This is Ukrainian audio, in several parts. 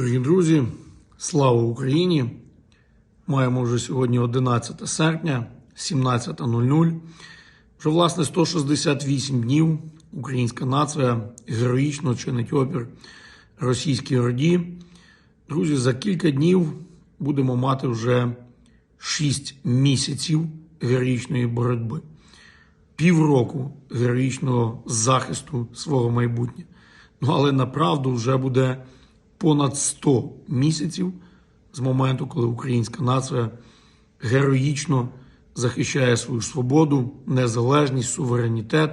Дорогі друзі, слава Україні! Маємо вже сьогодні 11 серпня, 17.00. Вже власне 168 днів українська нація героїчно чинить опір російській орді. Друзі, за кілька днів будемо мати вже 6 місяців героїчної боротьби, півроку героїчного захисту свого майбутнього. Ну але направду вже буде понад 100 місяців з моменту, коли українська нація героїчно захищає свою свободу, незалежність, суверенітет,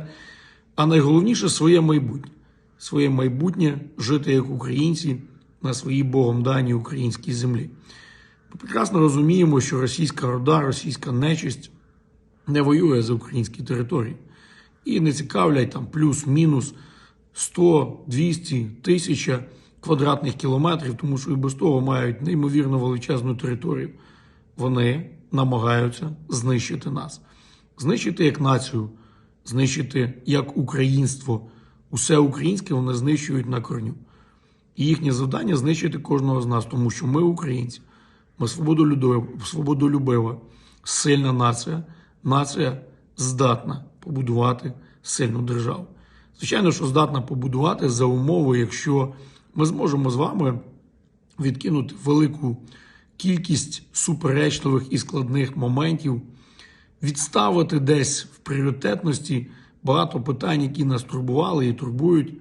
а найголовніше своє майбутнє. Своє майбутнє жити як українці на своїй Богом даній українській землі. Ми прекрасно розуміємо, що російська рода, російська нечисть не воює за українські території і не цікавлять там плюс-мінус 100, 200, 1000 квадратних кілометрів, тому що і без того мають неймовірно величезну територію. Вони намагаються знищити нас, знищити як націю, знищити як українство. Усе українське вони знищують на корню. І їхнє завдання знищити кожного з нас, тому що ми українці, ми свободолюбива, сильна нація, нація здатна побудувати сильну державу. Звичайно, що здатна побудувати за умови, якщо ми зможемо з вами відкинути велику кількість суперечливих і складних моментів, відставити десь в пріоритетності багато питань, які нас турбували і турбують,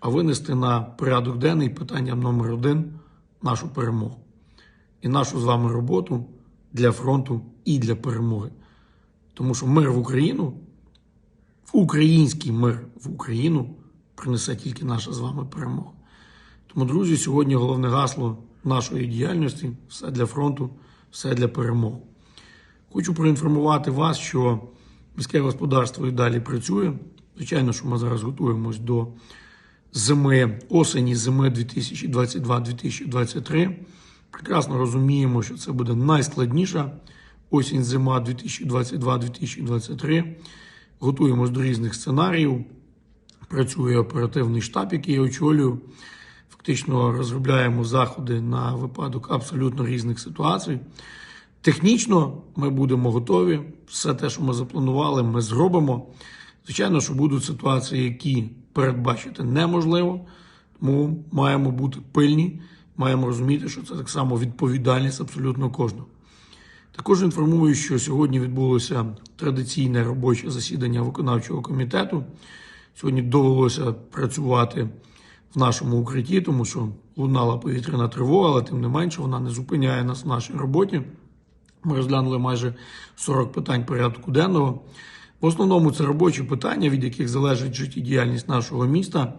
а винести на порядок денний питанням номер один нашу перемогу і нашу з вами роботу для фронту і для перемоги. Тому що мир в Україну, в український мир в Україну принесе тільки наша з вами перемога. Тому, друзі, сьогодні головне гасло нашої діяльності все для фронту, все для перемоги. Хочу проінформувати вас, що міське господарство і далі працює. Звичайно, що ми зараз готуємось до зими, осені зими 2022-2023. Прекрасно розуміємо, що це буде найскладніша осінь зима 2022-2023. Готуємось до різних сценаріїв. Працює оперативний штаб, який я очолюю. Фактично розробляємо заходи на випадок абсолютно різних ситуацій. Технічно ми будемо готові. Все те, що ми запланували, ми зробимо. Звичайно, що будуть ситуації, які передбачити неможливо, тому маємо бути пильні, маємо розуміти, що це так само відповідальність абсолютно кожного. Також інформую, що сьогодні відбулося традиційне робоче засідання виконавчого комітету. Сьогодні довелося працювати в нашому укритті, тому що лунала повітряна тривога, але тим не менше вона не зупиняє нас в нашій роботі. Ми розглянули майже 40 питань порядку денного. В основному це робочі питання, від яких залежить життєдіяльність нашого міста.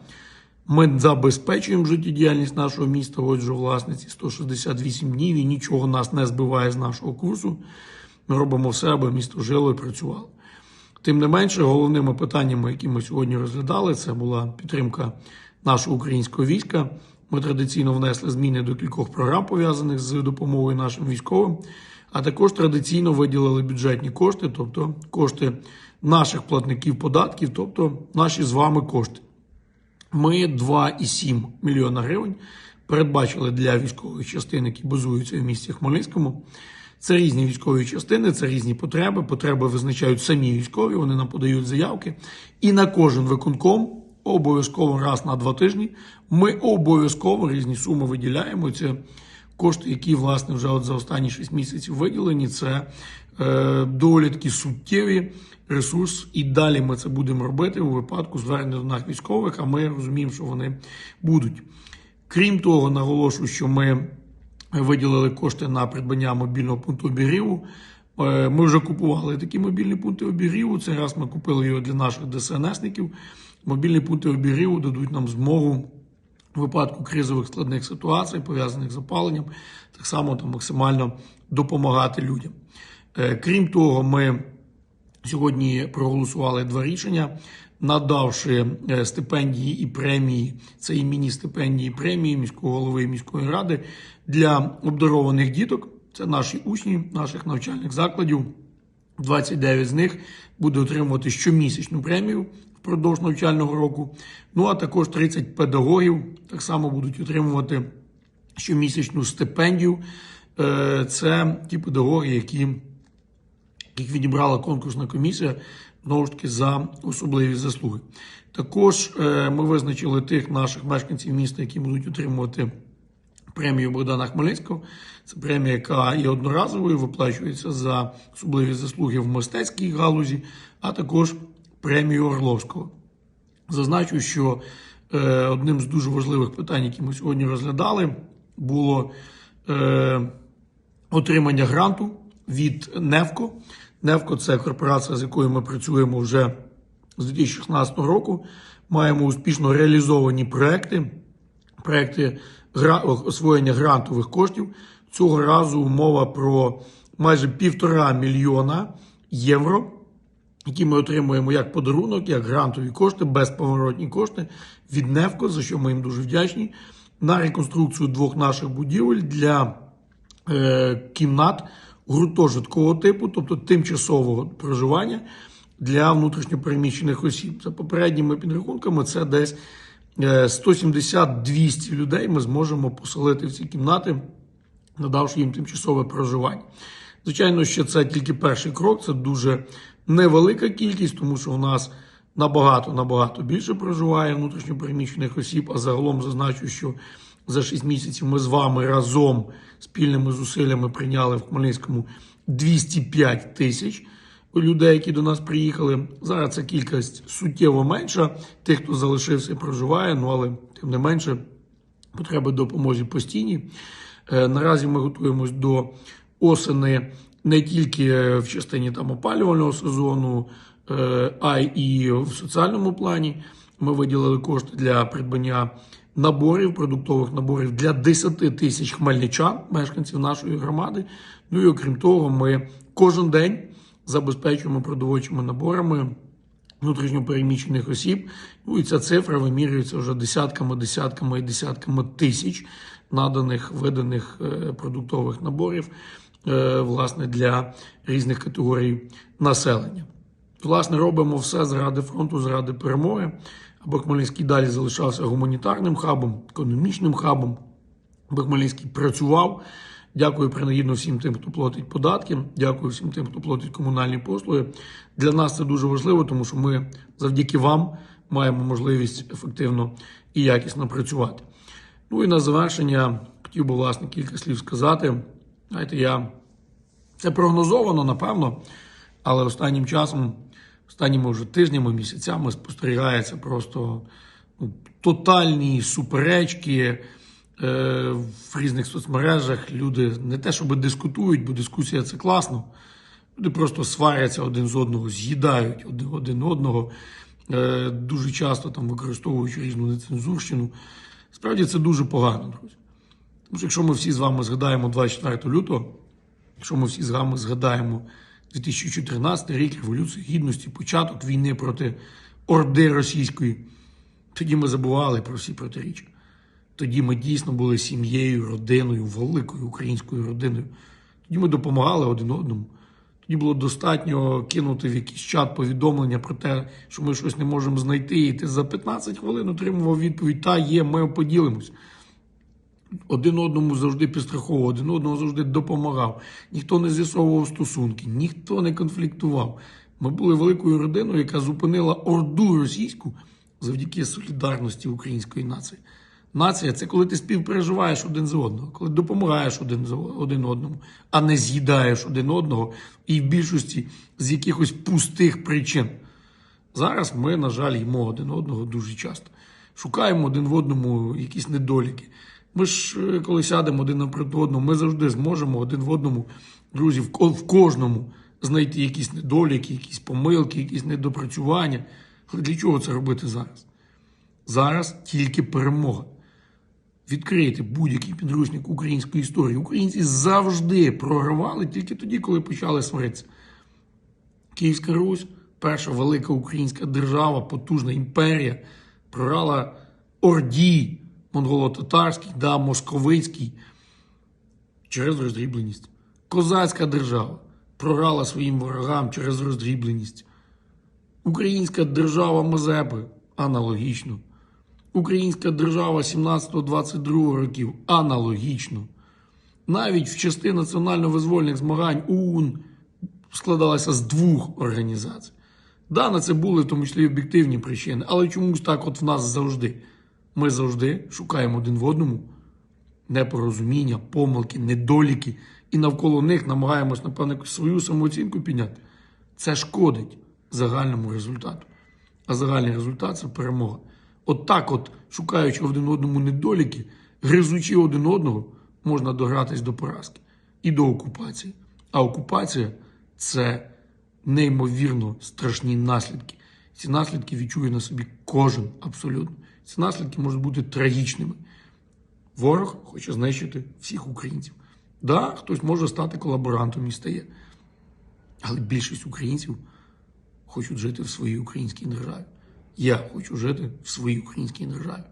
Ми забезпечуємо життєдіяльність нашого міста. Отже, власниці 168 днів і нічого нас не збиває з нашого курсу. Ми робимо все, аби місто жило і працювало. Тим не менше, головними питаннями, які ми сьогодні розглядали, це була підтримка нашого українського війська. Ми традиційно внесли зміни до кількох програм, пов'язаних з допомогою нашим військовим, а також традиційно виділили бюджетні кошти, тобто кошти наших платників податків, тобто наші з вами кошти. Ми 2,7 мільйона гривень передбачили для військових частин, які базуються в місті Хмельницькому. Це різні військові частини, це різні потреби. Потреби визначають самі військові, вони нам подають заявки. І на кожен виконком обов'язково раз на два тижні ми обов'язково різні суми виділяємо. Це кошти, які власне вже от за останні 6 місяців виділені. Це е, доволі такі суттєві ресурс. І далі ми це будемо робити у випадку звернення до нас військових. А ми розуміємо, що вони будуть. Крім того, наголошую, що ми виділили кошти на придбання мобільного пункту обігріву. Е, Ми вже купували такі мобільні пункти обігріву. Цей раз ми купили його для наших ДСНСників. Мобільні пункти обігріву дадуть нам змогу в випадку кризових складних ситуацій, пов'язаних з опаленням, так само там максимально допомагати людям. Е, Крім того, ми сьогодні проголосували два рішення, надавши е, стипендії і премії, це і міні-стипендії і премії міського голови і міської ради для обдарованих діток. Це наші учні наших навчальних закладів. 29 з них буде отримувати щомісячну премію впродовж навчального року. Ну а також 30 педагогів так само будуть отримувати щомісячну стипендію. Е, Це ті педагоги, які яких відібрала конкурсна комісія, знову ж таки, за особливі заслуги. Також е, ми визначили тих наших мешканців міста, які будуть отримувати премію Богдана Хмельницького. Це премія, яка є одноразовою, виплачується за особливі заслуги в мистецькій галузі, а також премію Орловського. Зазначу, що е, одним з дуже важливих питань, які ми сьогодні розглядали, було е, отримання гранту від Невко. Невко це корпорація, з якою ми працюємо вже з 2016 року. Маємо успішно реалізовані проекти, проекти. Освоєння грантових коштів. Цього разу мова про майже півтора мільйона євро які ми отримуємо як подарунок, як грантові кошти, безповоротні кошти від Невко, за що ми їм дуже вдячні, на реконструкцію двох наших будівель для е, кімнат гуртожиткового типу, тобто тимчасового проживання для внутрішньопереміщених осіб. За попередніми підрахунками, це десь 170-200 людей ми зможемо поселити в ці кімнати, надавши їм тимчасове проживання. Звичайно, що це тільки перший крок, це дуже невелика кількість, тому що в нас набагато набагато більше проживає внутрішньопереміщених осіб. А загалом зазначу, що за 6 місяців ми з вами разом спільними зусиллями прийняли в Хмельницькому 205 тисяч людей, які до нас приїхали. Зараз ця кількість суттєво менша. Тих, хто залишився, і проживає, ну але тим не менше потреби допомоги постійні. Е, Наразі ми готуємось до осени не тільки в частині там опалювального сезону, е, а й в соціальному плані. Ми виділили кошти для придбання наборів, продуктових наборів для 10 тисяч хмельничан, мешканців нашої громади. Ну і окрім того, ми кожен день забезпечуємо продовольчими наборами внутрішньопереміщених осіб. Ну і ця цифра вимірюється вже десятками, десятками і десятками тисяч наданих виданих е, продуктових наборів е, власне для різних категорій населення. Власне, робимо все заради фронту, заради перемоги, аби Хмельницький далі залишався гуманітарним хабом, економічним хабом, аби Хмельницький працював. Дякую принагідно всім тим, хто платить податки. Дякую всім тим, хто платить комунальні послуги. Для нас це дуже важливо, тому що ми завдяки вам маємо можливість ефективно і якісно працювати. Ну і на завершення хотів би власне кілька слів сказати. Знаєте, я це прогнозовано, напевно, але останнім часом, останніми вже тижнями, місяцями спостерігається просто ну, тотальні суперечки. Е, в різних соцмережах люди не те, щоб дискутують, бо дискусія це класно. Люди просто сваряться один з одного, з'їдають один, один одного, е, дуже часто там використовуючи різну нецензурщину. Справді це дуже погано, друзі. Тому що якщо ми всі з вами згадаємо 24 лютого, якщо ми всі з вами згадаємо 2014 рік Революцію Гідності, початок війни проти Орди Російської, тоді ми забували про всі протиріччя. Тоді ми дійсно були сім'єю, родиною, великою українською родиною. Тоді ми допомагали один одному. Тоді було достатньо кинути в якийсь чат повідомлення про те, що ми щось не можемо знайти, і ти за 15 хвилин отримував відповідь: Та є, ми поділимось. Один одному завжди підстраховував, один одному завжди допомагав. Ніхто не з'ясовував стосунки, ніхто не конфліктував. Ми були великою родиною, яка зупинила орду російську завдяки солідарності української нації. Нація це коли ти співпереживаєш один з одного, коли допомагаєш один один одному, а не з'їдаєш один одного і в більшості з якихось пустих причин. Зараз ми, на жаль, їмо один одного дуже часто. Шукаємо один в одному якісь недоліки. Ми ж, е, коли сядемо один напроти одного, ми завжди зможемо один в одному, друзі, в кожному знайти якісь недоліки, якісь помилки, якісь недопрацювання. Але для чого це робити зараз? Зараз тільки перемога. Відкрити будь-який підручник української історії. Українці завжди програвали тільки тоді, коли почали сваритися. Київська Русь, перша велика українська держава, потужна імперія, програла Орді, монголо-татарський, да, московицький через роздрібленість. Козацька держава програла своїм ворогам через роздрібленість. Українська держава Мазепи аналогічно. Українська держава 17-22 років аналогічно. Навіть в частині національно-визвольних змагань ОУН складалася з двох організацій. Да, на це були в тому числі об'єктивні причини, але чомусь так от в нас завжди. Ми завжди шукаємо один в одному непорозуміння, помилки, недоліки, і навколо них намагаємось, напевно, свою самооцінку підняти. Це шкодить загальному результату. А загальний результат це перемога. От от, шукаючи один одному недоліки, гризучи один одного, можна догратись до поразки і до окупації. А окупація це неймовірно страшні наслідки. Ці наслідки відчує на собі кожен абсолютно. Ці наслідки можуть бути трагічними. Ворог хоче знищити всіх українців. Да, хтось може стати колаборантом і стає. Але більшість українців хочуть жити в своїй українській державі. Я хочу жити в своїй українській державі.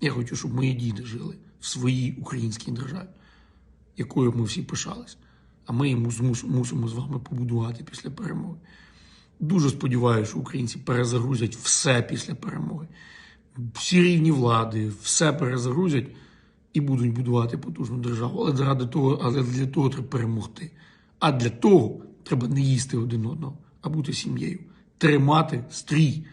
Я хочу, щоб мої діти жили в своїй українській державі, якою ми всі пишались. А ми йому мусимо з вами побудувати після перемоги. Дуже сподіваюся, що українці перезагрузять все після перемоги. Всі рівні влади, все перезагрузять і будуть будувати потужну державу. Але заради того, але для того треба перемогти. А для того треба не їсти один одного, а бути сім'єю. Тримати стрій.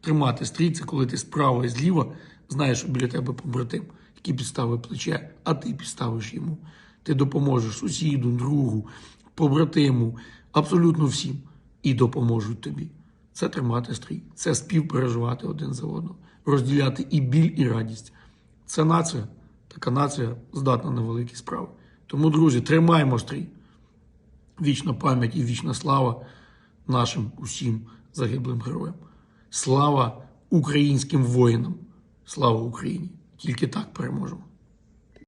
Тримати стрій це коли ти справа і зліва знаєш, біля тебе побратим, який підставив плече, а ти підставиш йому. Ти допоможеш сусіду, другу, побратиму, абсолютно всім. І допоможуть тобі. Це тримати стрій, це співпереживати один за одного, розділяти і біль, і радість. Це нація, така нація здатна на великі справи. Тому, друзі, тримаємо стрій. Вічна пам'ять і вічна слава нашим усім загиблим героям. Слава українським воїнам! Слава Україні! Тільки так переможемо.